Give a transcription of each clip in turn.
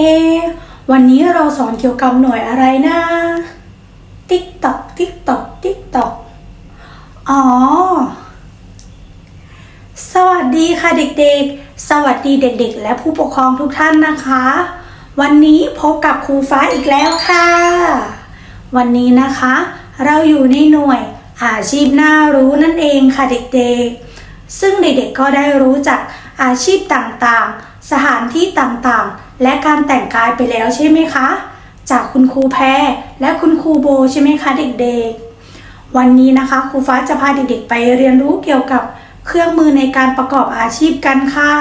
เอ วันนี้เราสอนเกี่ยวกับหน่วยอะไรนะติ๊กตอกติ๊กตอกติ๊กตอกอ๋อ สวัสดีค่ะเด็กๆ สวัสดีเด็กๆ และผู้ปกครองทุกท่านนะคะ วันนี้พบกับครูฟ้าอีกแล้วค่ะ วันนี้นะคะ เราอยู่ในหน่วยอาชีพน่ารู้นั่นเองค่ะเด็กๆ ซึ่งเด็กๆก็ได้รู้จักอาชีพต่างๆ สถานที่ต่างๆ และการแต่งกายไปแล้วใช่ไหมคะ จากคุณครูแพรและคุณครูโบใช่ไหมคะเด็กๆ วันนี้นะคะครูฟ้าจะพาเด็กๆ ไปเรียนรู้เกี่ยวกับเครื่องมือในการประกอบอาชีพกันค่ะ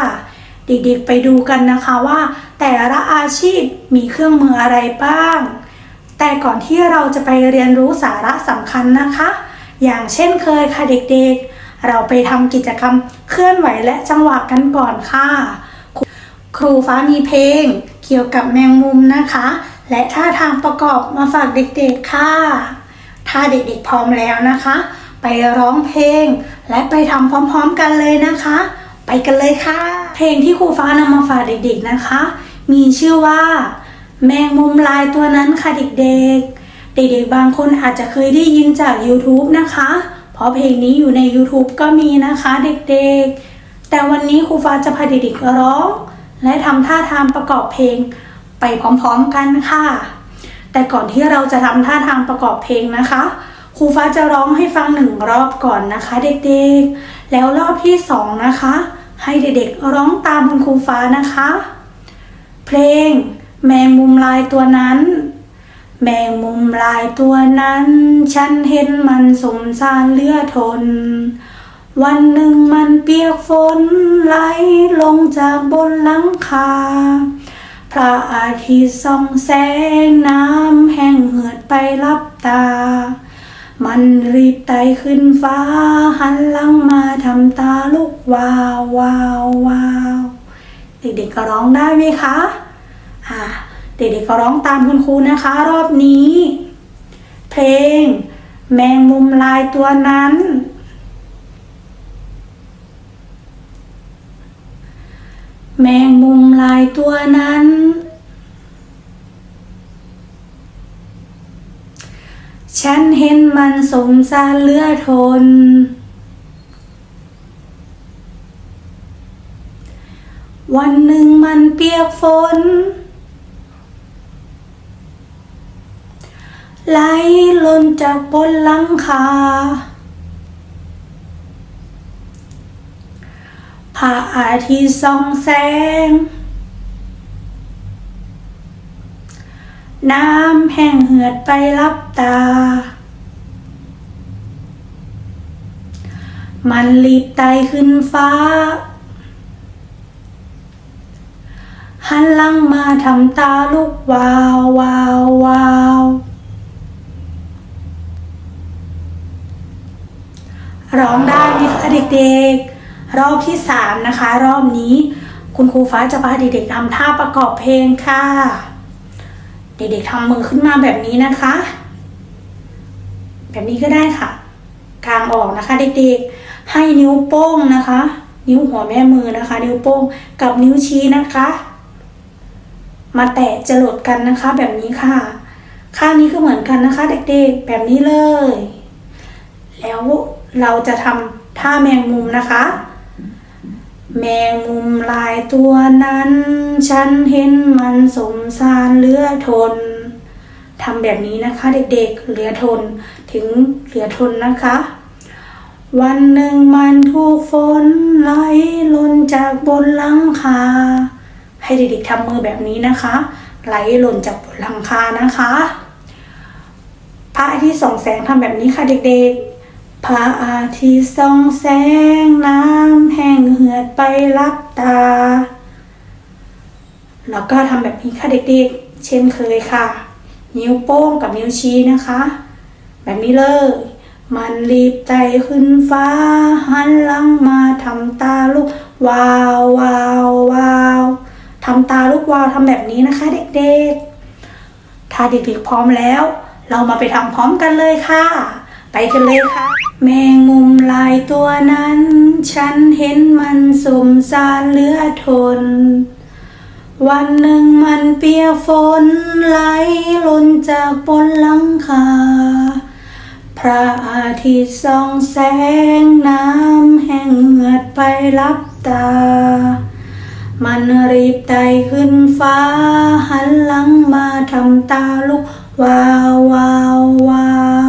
เด็กๆไปดูกันนะคะว่า แต่ละอาชีพมีเครื่องมืออะไรบ้าง แต่ก่อนที่เราจะไปเรียนรู้สาระสำคัญนะคะ อย่างเช่นเคยค่ะเด็กๆ เราไปทำกิจกรรมเคลื่อนไหวและจังหวะกันก่อนค่ะ ครูฟ้ามีเพลง เกี่ยวกับแมงมุมนะคะ และท่าทางประกอบมาฝากเด็กๆค่ะ ถ้าเด็กๆพร้อมแล้วนะคะ ไปร้องเพลง และไปทำพร้อมๆกันเลยนะคะ ไปกันเลยค่ะ เพลงที่ครูฟ้านำมาฝากเด็กๆนะคะ มีชื่อว่า แมงมุมลายตัวนั้นค่ะเด็กๆเด็กๆบางคนอาจจะเคยได้ยินจาก YouTube นะคะ เพราะเพลงนี้อยู่ใน YouTube ก็มีนะคะเด็กๆ แต่วันนี้ครูฟ้าจะพาเด็กๆร้อง และทำท่าทางประกอบเพลงไปพร้อมๆกันค่ะ แต่ก่อนที่เราจะทำท่าทางประกอบเพลงนะคะครูฟ้าจะร้องให้ฟังหนึ่งรอบก่อนนะคะเด็กๆ แล้วรอบที่สองนะคะ ให้เด็กๆร้องตามคุณครูฟ้านะคะ เพลง แมงมุมลายตัวนั้น แมงมุมลายตัวนั้น ฉันเห็นมันสมสารเลือทน วันหนึ่งมันเปียกฝนไหลลงจากบนหลังคา พระอาทิตย์ส่องแสงน้ำแห้งเหือดไปรับตา มันรีบไต่ขึ้นฟ้า หันหลังมาทำตาลุกวาววาววาวเด็กๆก็ร้องได้ไหมคะอ่าเด็กๆก็ร้องตามคุณครูนะคะ รอบนี้ เพลง แมงมุมลายตัวนั้น แมงมุมลายตัวนั้น ฉันเห็นมันสมสารเลือทน วันหนึ่งมันเปียกฝน ไหลล่นจากบนหลังคา พระอาทิตย์ส่องแสง น้ำแห้งเหือดไปรับตา มันรีบไตขึ้นฟ้า หันลังมาทำตาลุกวาววาววาวร้องได้ไหมคะเด็กๆ รอบที่สามนะคะ รอบนี้คุณครูฟ้าจะพาเด็กๆทำท่าประกอบเพลงค่ะ เด็กๆทำมือขึ้นมาแบบนี้นะคะ แบบนี้ก็ได้ค่ะกลางออกนะคะ เด็กๆให้นิ้วโป้งนะคะ นิ้วหัวแม่มือนะคะ นิ้วโป้งกับนิ้วชี้นะคะ มาแตะจรดกันนะคะ แบบนี้ค่ะ ข้างนี้ก็เหมือนกันนะคะ เด็กๆแบบนี้เลย แล้วเราจะทำท่าแมงมุมนะคะ แมงมุมลายตัวนั้น ฉันเห็นมันสมสารเหลือทนทำแบบนี้นะคะเด็กๆเหลือทนถึงเหลือทนนะคะ วันหนึ่งมันถูกฝนไหลหล่นจากบนหลังคา ให้เด็กๆทำมือแบบนี้นะคะ ไหลหล่นจากบนหลังคานะคะพระอาทิตย์ส่องแสงทำแบบนี้ค่ะเด็กๆ พระอาทิตย์ส่องแสงน้ำแห้งเหือดไปรับตา แล้วก็ทำแบบนี้ค่ะเด็กๆ เช่นเคยค่ะ นิ้วโป้งกับนิ้วชี้นะคะ แบบนี้เลย มันรีบไต่ขึ้นฟ้า หันหลังมาทำตาลุกวาววาววาวทำตาลุกวาวทำแบบนี้นะคะ เด็กๆ ถ้าเด็กๆพร้อมแล้ว เรามาไปทำพร้อมกันเลยค่ะ ไปกันเลยค่ะ แมงมุมลายตัวนั้น ฉันเห็นมันสมสารเหลือทน วันหนึ่งมันเปียฝนไหลหล่นจากบนหลังคา พระอาทิตย์ส่องแสงน้ำแห้งเหือดไปรับตา มันรีบไต่ขึ้นฟ้า หันหลังมาทำตาลุกวาววาววาว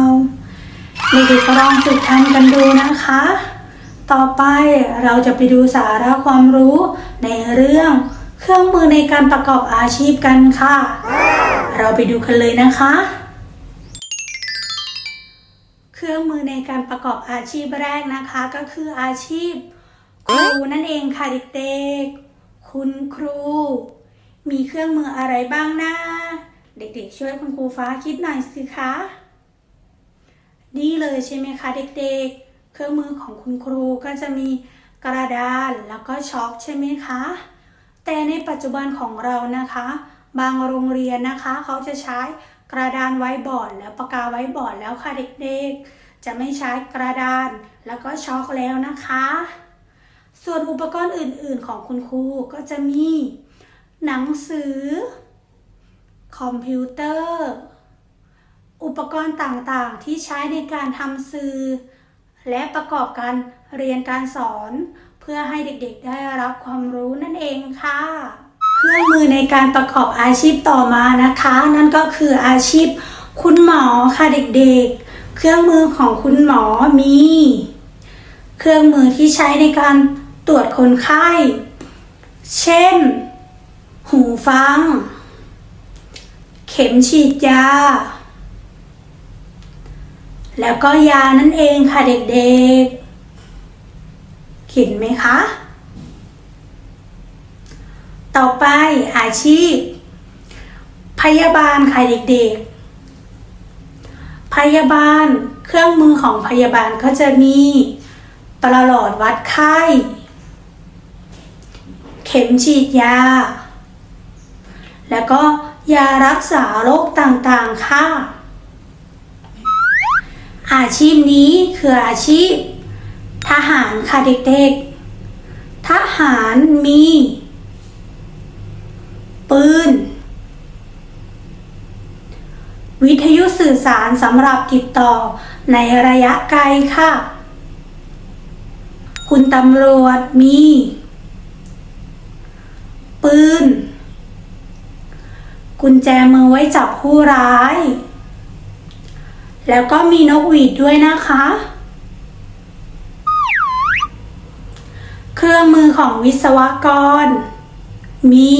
เด็กๆก็ลองฝึกทำกันดูนะคะ ต่อไปเราจะไปดูสาระความรู้ในเรื่องเครื่องมือในการประกอบอาชีพกันค่ะ เราไปดูกันเลยนะคะ เครื่องมือในการประกอบอาชีพแรกนะคะก็คืออาชีพครูนั่นเองค่ะเด็กๆ คุณครู มีเครื่องมืออะไรบ้างนะ เด็กๆ ช่วยคุณครูฟ้าคิดหน่อยสิคะ นี่เลยใช่ไหมคะเด็กๆ เครื่องมือของคุณครูก็จะมีกระดานแล้วก็ช็อกใช่ไหมคะ แต่ในปัจจุบันของเรานะคะ บางโรงเรียนนะคะ เขาจะใช้กระดานไว้บอร์ดแล้วปากกาไว้บอร์ดแล้วค่ะเด็กๆ จะไม่ใช้กระดานแล้วก็ช็อกแล้วนะคะ ส่วนอุปกรณ์อื่นๆของคุณครูก็จะมี หนังสือ คอมพิวเตอร์ อุปกรณ์ต่างๆ ที่ใช้ในการทำสื่อ และประกอบการเรียนการสอน เพื่อให้เด็กๆได้รับความรู้นั่นเองค่ะ เครื่องมือในการประกอบอาชีพต่อมานะคะ นั่นก็คืออาชีพคุณหมอค่ะเด็กๆ เครื่องมือของคุณหมอมี เครื่องมือที่ใช้ในการตรวจคนไข้ เช่น หูฟัง เข็มฉีดยา แล้วก็ยานั่นเองค่ะเด็กๆ เห็นไหมคะ ต่อไปอาชีพ พยาบาลค่ะเด็กๆ พยาบาลเครื่องมือของพยาบาลก็จะมีประหลอดวัดไข้ เข็มฉีดยา แล้วก็ยารักษาโรคต่างๆ ค่ะ อาชีพนี้คืออาชีพ ทหารค่ะเด็กๆ ทหารมี ปืน วิทยุสื่อสารสำหรับติดต่อในระยะไกลค่ะ คุณตำรวจมี ปืน กุญแจมือไว้จับผู้ร้าย แล้วก็มีนกหวีดด้วยนะคะ เครื่องมือของวิศวกร มี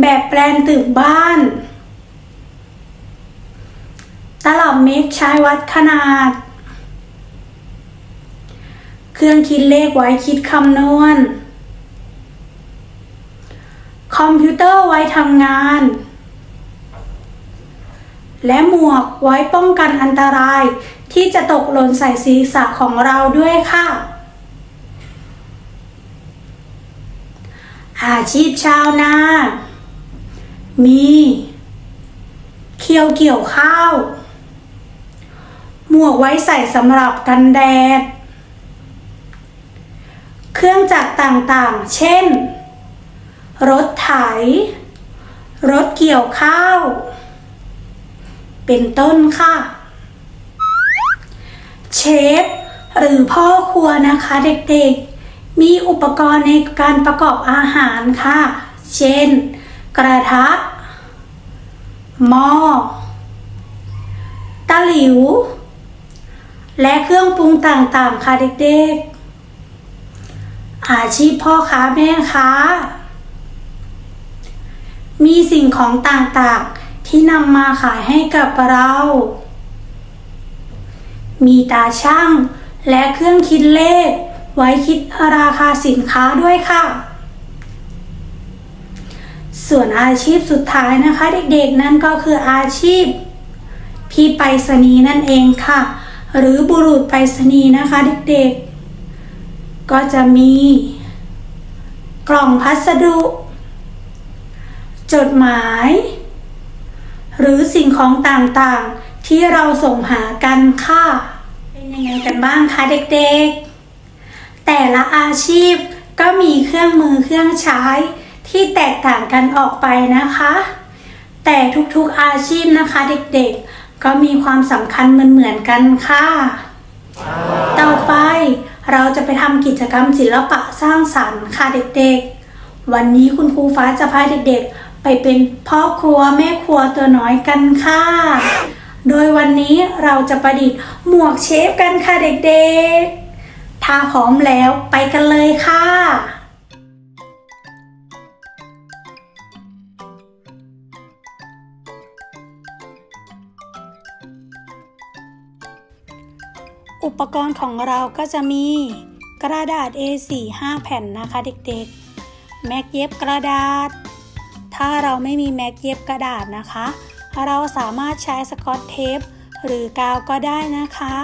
แบบแปลนตึกบ้าน ตลับเมตรใช้วัดขนาด เครื่องคิดเลขไว้คิดคำนวณ คอมพิวเตอร์ไว้ทำงาน และหมวกไว้ป้องกันอันตราย ที่จะตกหล่นใส่ศีรษะของเราด้วยค่ะ อาชีพชาวนา มีเคี่ยวเกี่ยวข้าว หมวกไว้ใส่สำหรับกันแดด เครื่องจักรต่างๆ เช่น รถไถ รถเกี่ยวข้าว เป็นต้นค่ะ เชฟหรือพ่อครัวนะคะเด็กๆ มีอุปกรณ์ในการประกอบอาหารค่ะ เช่น กระทะ หม้อ ตะหลิว และเครื่องปรุงต่างๆ ค่ะเด็กๆ อาชีพพ่อค้าแม่ค้ามีสิ่งของต่างๆ ที่นำมาขายให้กับเรา มีตาช่างและเครื่องคิดเลข ไว้คิดราคาสินค้าด้วยค่ะ ส่วนอาชีพสุดท้ายนะคะ เด็กๆนั่นก็คืออาชีพ พี่ไปรษณีย์นั่นเองค่ะ หรือบุรุษไปรษณีย์นะคะ เด็กๆ ก็จะมี กล่องพัสดุ จดหมาย หรือสิ่งของต่างๆ ที่เราส่งหากันค่ะ เป็นยังไงกันบ้างคะเด็กๆ แต่ละอาชีพก็มีเครื่องมือเครื่องใช้ ที่แตกต่างกันออกไปนะคะ แต่ทุกๆอาชีพนะคะเด็กๆ ก็มีความสำคัญเหมือนๆกันค่ะ ต่อไปเราจะไปทำกิจกรรมศิลปะสร้างสรรค์ค่ะเด็กๆ วันนี้คุณครูฟ้าจะพาเด็กๆ ไปเป็นพ่อครัวแม่ครัวตัวน้อยกันค่ะ โดยวันนี้เราจะประดิษฐ์หมวกเชฟกันค่ะเด็กๆ ถ้าพร้อมแล้วไปกันเลยค่ะอุปกรณ์ของเราก็จะมีกระดาษ A4 5 แผ่นนะคะเด็กๆ แม็กเย็บกระดาษ ถ้าเราไม่มีแม็กเย็บกระดาษนะคะ เราสามารถใช้สกอตเทปหรือกาวก็ได้นะคะ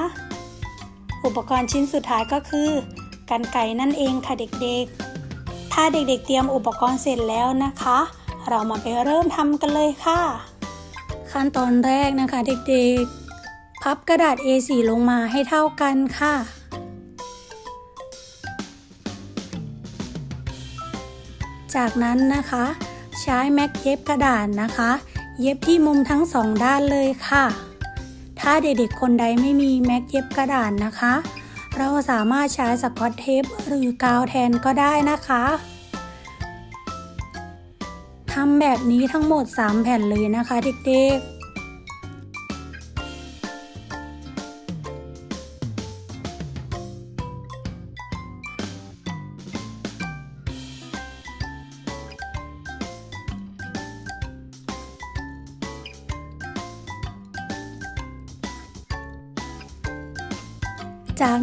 อุปกรณ์ชิ้นสุดท้ายก็คือกันไก่นั่นเองค่ะเด็กๆ ถ้าเด็กๆ เตรียมอุปกรณ์เสร็จแล้วนะคะ เรามาไปเริ่มทำกันเลยค่ะ ขั้นตอนแรกนะคะเด็กๆ พับกระดาษ A4 ลงมาให้เท่ากันค่ะจากนั้นนะคะ ใช้แม็กเย็บกระดาษนะคะ เย็บที่มุมทั้งสองด้านเลยค่ะ ถ้าเด็กๆคนใดไม่มีแม็กเย็บกระดาษนะคะ เราสามารถใช้สกอตเทปหรือกาวแทนก็ได้นะคะทำแบบนี้ทั้งหมด 3 แผ่นเลยนะคะเด็กๆ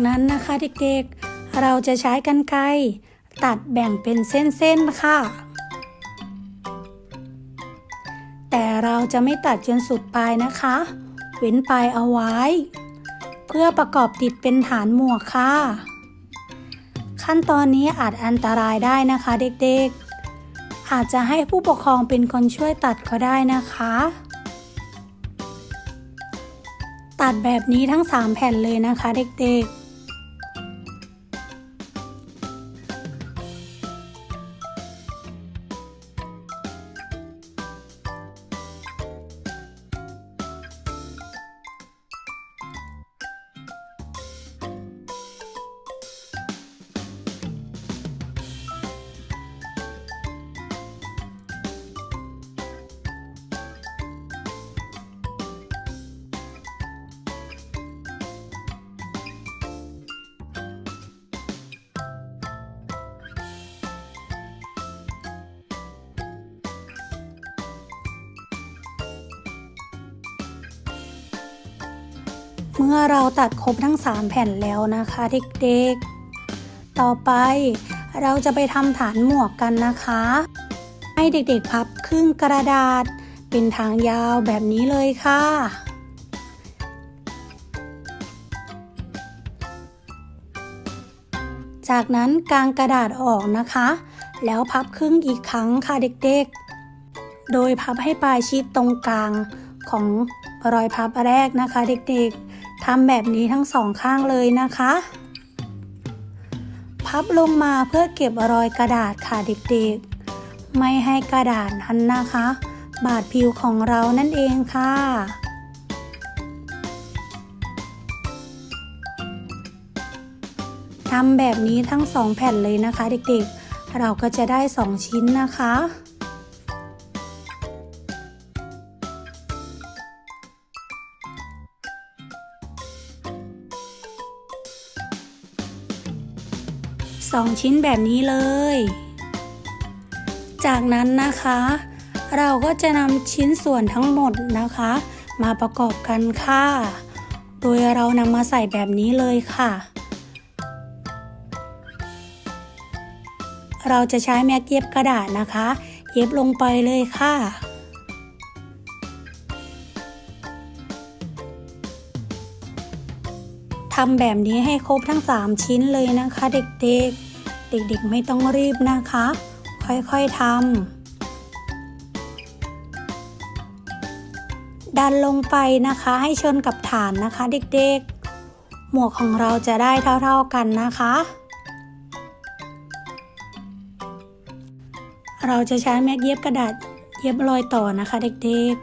นั้นนะคะเด็กๆ เราจะใช้กันไกรตัดแบ่งเป็นเส้นๆค่ะ แต่เราจะไม่ตัดจนสุดปลายนะคะ เว้นปลายเอาไว้ เพื่อประกอบติดเป็นฐานหมวกค่ะ ขั้นตอนนี้อาจอันตรายได้นะคะเด็กๆ อาจจะให้ผู้ปกครองเป็นคนช่วยตัดก็ได้นะคะ ตัดแบบนี้ทั้ง 3 แผ่นเลยนะคะเด็กๆ เมื่อเราตัดครบทั้ง 3 แผ่นแล้วนะคะเด็กๆ ต่อไปเราจะไปทำฐานหมวกกันนะคะ ให้เด็กๆพับครึ่งกระดาษ เป็นทางยาวแบบนี้เลยค่ะจากนั้นกางกระดาษออกนะคะ แล้วพับครึ่งอีกครั้งค่ะเด็กๆ โดยพับให้ปลายชิดตรงกลางของ รอยพับแรกนะคะ เด็กๆทำแบบนี้ทั้งสองข้างเลยนะคะ พับลงมาเพื่อเก็บรอยกระดาษค่ะเด็กๆ ไม่ให้กระดาษนั้นนะคะ บาดผิวของเรานั่นเองค่ะทำแบบนี้ทั้งสองแผ่นเลยนะคะ เด็กๆ เราก็จะได้สองชิ้นนะคะ สองชิ้นแบบนี้เลย จากนั้นนะคะ เราก็จะนำชิ้นส่วนทั้งหมดนะคะ มาประกอบกันค่ะ โดยเรานำมาใส่แบบนี้เลยค่ะ เราจะใช้แม็กเย็บกระดาษนะคะ เย็บลงไปเลยค่ะำแบบนี้ให้ครบทั้ง 3 ชิ้นเลยนะคะ เด็กๆ เด็กๆไม่ต้องรีบนะคะ ค่อยๆทำดันลงไปนะคะให้ชนกับฐานนะคะ เด็กๆ หมวกของเราจะได้เท่าๆกันนะคะเราจะใช้แม็กเย็บกระดาษเย็บรอยต่อนะคะ เด็ก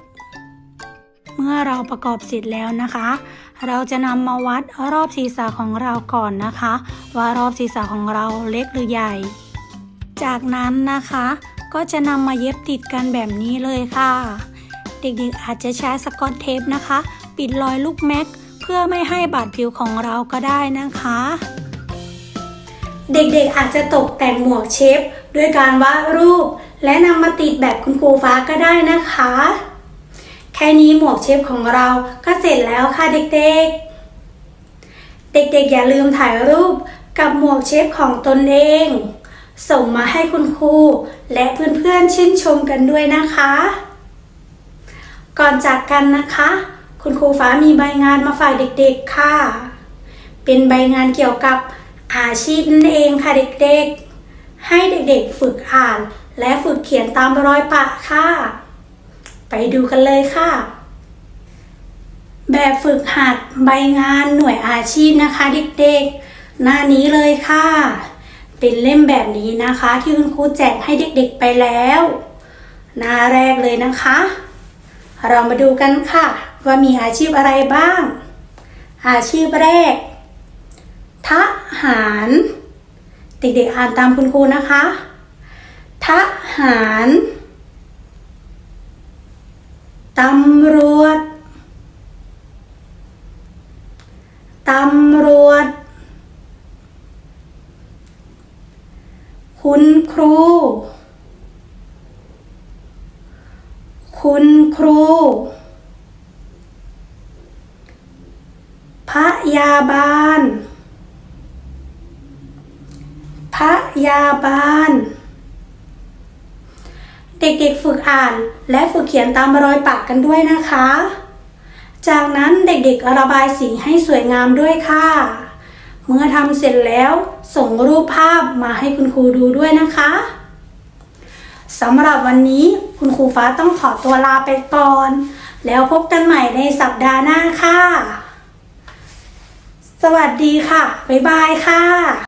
ๆ เมื่อเราประกอบเสร็จแล้วนะคะ เราจะนำมาวัดรอบศีรษะของเราก่อนนะคะ ว่ารอบศีรษะของเราเล็กหรือใหญ่ จากนั้นนะคะ ก็จะนำมาเย็บติดกันแบบนี้เลยค่ะ เด็กๆอาจจะใช้สกอตเทปนะคะ ปิดรอยลูกแม็กเพื่อไม่ให้บาดผิวของเราก็ได้นะคะ เด็กๆอาจจะตกแต่งหมวกเชฟด้วยการวาดรูป และนำมาติดแบบคุณครูฟ้าก็ได้นะคะ แค่นี้หมวกเชฟของเราก็เสร็จแล้วค่ะเด็กๆ เด็กๆอย่าลืมถ่ายรูปกับหมวกเชฟของตนเอง ส่งมาให้คุณครูและเพื่อนๆชื่นชมกันด้วยนะคะ ก่อนจากกันนะคะ คุณครูฟ้ามีใบงานมาฝากเด็กๆค่ะ เป็นใบงานเกี่ยวกับอาชีพนั่นเองค่ะเด็กๆ ให้เด็กๆฝึกอ่านและฝึกเขียนตามรอยปะค่ะ ไปดูกันเลยค่ะ แบบฝึกหัดใบงานหน่วยอาชีพนะคะ เด็กๆ หน้านี้เลยค่ะ เป็นเล่มแบบนี้นะคะ ที่คุณครูแจกให้เด็กๆไปแล้ว หน้าแรกเลยนะคะ เรามาดูกันค่ะ ว่ามีอาชีพอะไรบ้าง อาชีพแรกทหารเด็กๆอ่านตามคุณครูนะคะทหาร ตำรวจ ตำรวจ คุณครู คุณครู พยาบาล พยาบาล เด็กๆฝึกอ่านและฝึกเขียนตามรอยปากกันด้วยนะคะ จากนั้นเด็กๆระบายสีให้สวยงามด้วยค่ะ เมื่อทำเสร็จแล้วส่งรูปภาพมาให้คุณครูดูด้วยนะคะสำหรับวันนี้คุณครูฟ้าต้องขอตัวลาไปก่อน แล้วพบกันใหม่ในสัปดาห์หน้าค่ะ สวัสดีค่ะ บ๊ายบายค่ะ